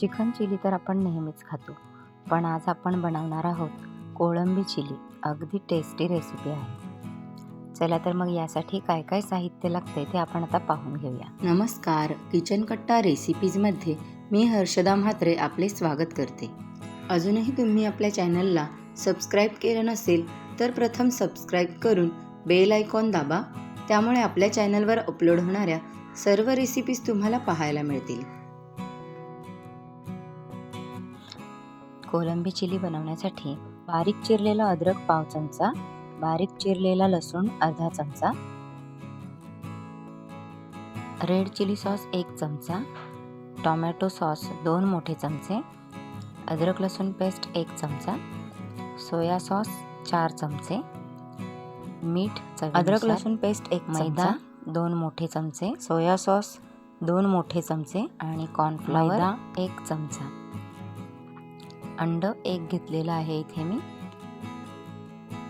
Chicken chilli तर आपण नेहमीच खातो. पण आज आपण बनवणार आहोत कोळंबी चिली. अगदी टेस्टी रेसिपी आहे. चला तर मग यासाठी काय काय साहित्य लागते ते आपण आता पाहून घेऊया. नमस्कार. किचन कट्टा रेसिपीजमध्ये मी हर्षदा म्हात्रे आपले स्वागत करते. अजूनही तुम्ही आपल्या चॅनलला सबस्क्राईब केलं नसेल तर प्रथम सबस्क्राईब करून बेल आयकॉन दाबा. त्यामुळे आपल्या चॅनलवर अपलोड होणाऱ्या सर्व रेसिपीज तुम्हाला पाहायला मिळतील. कोलंबी चिली बनवण्यासाठी बारीक चिरलेला अद्रक पाव चमचा बारीक चिरलेला लसूण अर्धा चमचा रेड चिली सॉस एक चमचा टॉमॅटो सॉस दोन मोठे चमचे अद्रक लसूण पेस्ट एक चमचा सोया सॉस चार चमचे मीठ अद्रक लसूण पेस्ट एक मैदा दोन मोठे चमचे सोया सॉस दोन मोठे चमचे आणि कॉर्नफ्लॉवर एक चमचा. अंड एक घेतलेलं आहे इथे मी.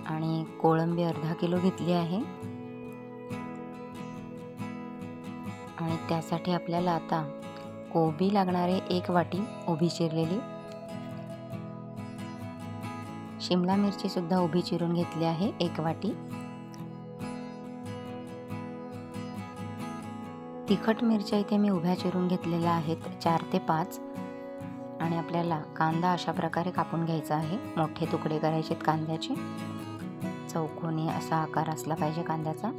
आणि कोळंबी अर्धा किलो घेतली आहे. आणि त्यासाठी आपल्याला आता कोबी लागणारे एक वाटी उभी चिरलेली. शिमला मिरचीसुद्धा उभी चिरून घेतली आहे एक वाटी. तिखट मिरच्या इथे मी उभ्या चिरून घेतलेल्या आहेत चार ते पाच. आणि आपल्याला कांदा अशा प्रकारे कापून घ्यायचा आहे. मोठे तुकडे करायचे कांद्याचे. चौकोनी असा आकार असला पाहिजे कांद्याचा.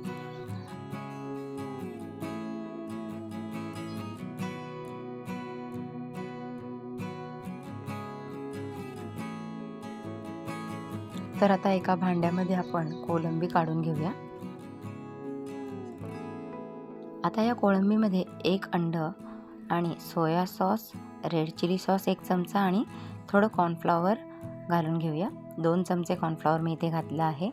तर आता एका भांड्यामध्ये आपण कोलंबी काढून घेऊया. आता या कोळंबीमध्ये एक अंड आणि soya sauce red chilli sauce एक चमचा आणि थोडं कॉर्नफ्लॉवर घालून घेऊया. दोन चमचे कॉर्नफ्लॉवर मी इथे घातलं आहे.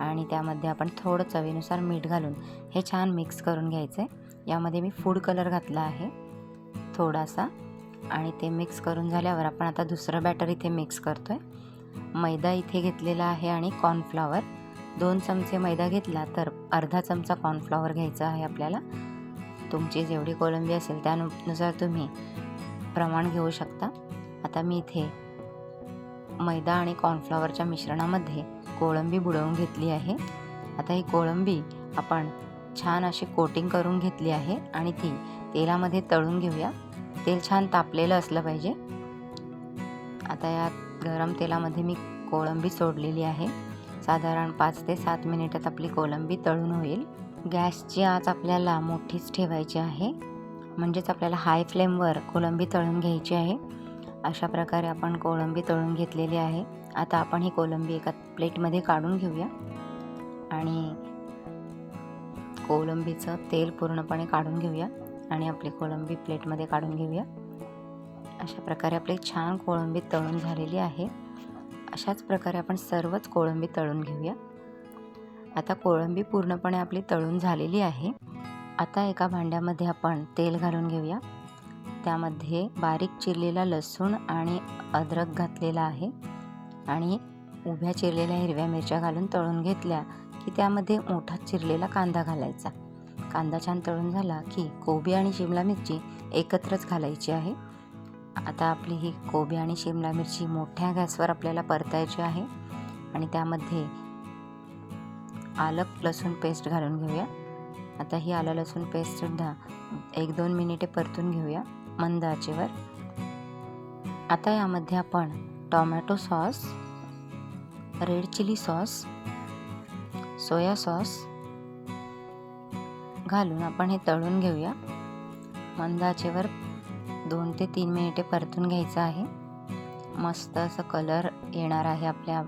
आणि त्यामध्ये आपण थोडं चवीनुसार मीठ घालून हे छान मिक्स करून घ्यायचं आहे यामध्ये मी फूड कलर घातला आहे थोडासा. आणि ते मिक्स करून झाल्यावर आपण आता दुसरं बॅटर इथे मिक्स करतो आहे मैदा इथे घेतलेला आहे आणि कॉर्नफ्लॉवर दोन चमचे मैदा घेतला तर अर्धा चमचा कॉर्नफ्लॉवर घ्यायचा आहे आपल्याला. तुमची जेवढी कोलंबी असेल त्यानुसार तुम्ही प्रमाण घेऊ शकता. आता मी इथे मैदा आणि कॉर्नफ्लॉवरच्या मिश्रणामध्ये कोळंबी बुडवून घेतली आहे. आता ही कोळंबी आपण छान अशी कोटिंग करून घेतली आहे आणि ती तेलामध्ये तळून घेऊया. तेल छान तापलेलं असलं पाहिजे. आता या गरम तेलामध्ये मी कोळंबी सोडलेली आहे. साधारण पाच ते सात मिनिटात आपली कोळंबी तळून होईल. गॅसची आच आपल्याला मोठीच ठेवायची आहे. म्हणजेच आपल्याला हाय फ्लेमवर कोळंबी तळून घ्यायची आहे. अशा प्रकारे आपण कोळंबी तळून घेतलेली आहे. आता आपण ही कोळंबी एका प्लेटमध्ये काढून घेऊया. आणि कोळंबीचं तेल पूर्णपणे काढून घेऊया. आणि आपली कोळंबी प्लेटमध्ये काढून घेऊया. अशा प्रकारे आपली छान कोळंबी तळून झालेली आहे. अशाच प्रकारे आपण सर्वच कोळंबी तळून घेऊया. आता कोळंबी पूर्णपणे आपली तळून झालेली आहे. आता एका भांड्यामध्ये आपण तेल घालून घेऊया. त्यामध्ये बारीक चिरलेला लसूण आणि अद्रक घातलेला आहे. आणि उभ्या चिरलेल्या हिरव्या मिरच्या घालून तळून घेतल्या की त्यामध्ये मोठा चिरलेला कांदा घालायचा. कांदा छान तळून झाला की कोबी आणि शिमला मिरची एकत्रच घालायची आहे. आता आपली ही कोबी आणि शिमला मिरची मोठ्या गॅसवर आपल्याला परतायची आहे. आणि त्यामध्ये आलं लसूण पेस्ट घालून घेऊया. आता ही आलं लसूण पेस्टसुद्धा एक दोन मिनिटे परतून घेऊया मंद आचेवर. आता यामध्ये आपण tomato sauce red chilli sauce soya sauce घालून आपण हे तळून घेऊया. मंद आचेवर दोन ते तीन मिनिटे परतून घ्यायचं आहे. मस्त असं कलर येणार आहे आपल्या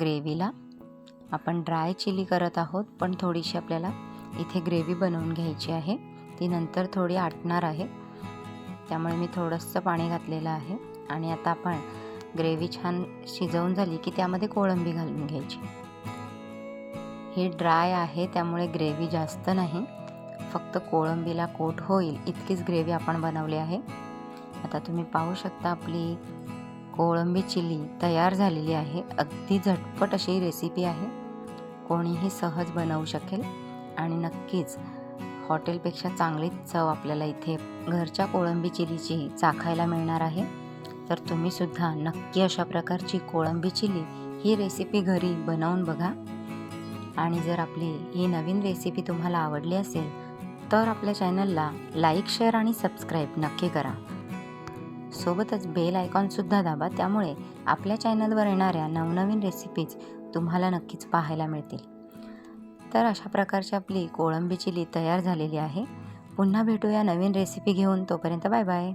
ग्रेव्हीला आपण ड्राय चिली करत आहोत पण थोडीशी आपल्याला इथे ग्रेव्ही बनवून घ्यायची आहे. ती नंतर थोडी आटणार आहे. त्यामुळे मी थोडंसं पाणी घातलेलं आहे. आणि आता आपण ग्रेव्ही छान शिजवून झाली की त्यामध्ये कोळंबी घालून घ्यायची. ही ड्राय आहे त्यामुळे ग्रेव्ही जास्त नाही. फक्त कोळंबीला कोट होईल इतकीच ग्रेव्ही आपण बनवली आहे. आता तुम्ही पाहू शकता आपली कोळंबी चिली तयार झालेली आहे. अगदी झटपट अशी रेसिपी आहे. कोणीही सहज बनवू शकेल आणि नक्कीच हॉटेलपेक्षा चांगलीच चव आपल्याला इथे घरच्या कोळंबी चिलीची चाखायला मिळणार आहे. तर तुम्ही सुद्धा नक्की अशा प्रकारची कोळंबी चिली ही रेसिपी घरी बनवून बघा. आणि जर आपली ही नवीन रेसिपी तुम्हाला आवडली असेल तर आपल्या चॅनलला लाईक शेअर आणि सबस्क्राईब नक्की करा. सोबतच बेल आयकॉनसुद्धा दाबा. त्यामुळे आपल्या चॅनलवर येणाऱ्या नवनवीन रेसिपीज तुम्हाला नक्कीच पाहायला मिळतील. तर अशा प्रकारची आपली कोळंबी चिली तयार झालेली आहे. पुन्हा भेटूया नवीन रेसिपी घेऊन. तोपर्यंत बाय बाय.